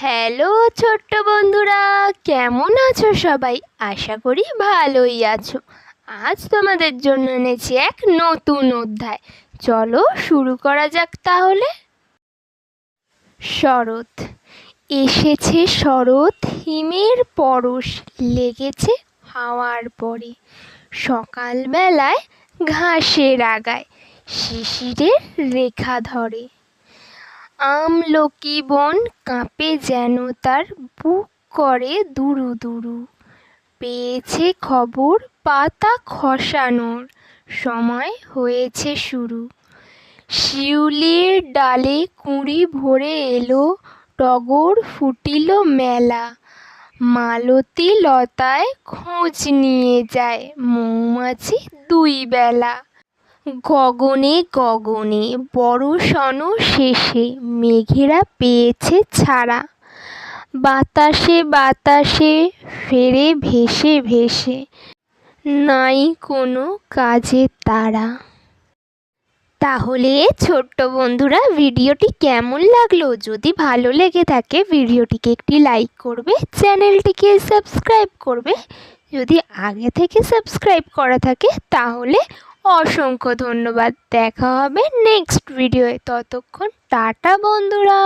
Hello ছোট্ট বন্ধুরা, কেমন আছো সবাই? আশা করি ভালোই আছো। আজ তোমাদের জন্য এনেছি এক নতুন অধ্যায়। চলো শুরু করা যাক তাহলে। শরৎ, এসেছে শরৎ, হিমের পরশ লেগেছে হাওয়ার পরে। সকালবেলায় ঘাসের আগায় শিশিরের রেখা ধরে। আমলকি বন কাঁপে যেন তার বুক করে দুরু দুরু। পেয়েছে খবর পাতা খসানোর, সময় হয়েছে শুরু। শিউলির ডালে কুঁড়ি ভরে এলো, টগর ফুটিল মেলা। মালতী লতায় খোঁজ নিয়ে যায় মৌমাছি দুই বেলা। গগনে গগনে বড়সন শেষে মেঘেরা পেয়েছে ছাড়া। বাতাসে বাতাসে, ফেরে ভেসে ভেসে, নাই কোনো কাজে তারা। তাহলে ছোট্ট বন্ধুরা, ভিডিওটি কেমন লাগল? যদি ভালো লেগে থাকে, ভিডিওটিকে একটি লাইক করবে, চ্যানেলটিকে সাবস্ক্রাইব করবে। যদি আগে থেকে সাবস্ক্রাইব করা থাকে, তাহলে অসংখ্য ধন্যবাদ। দেখা হবে নেক্সট ভিডিওয়ে ততক্ষণ টাটা বন্ধুরা।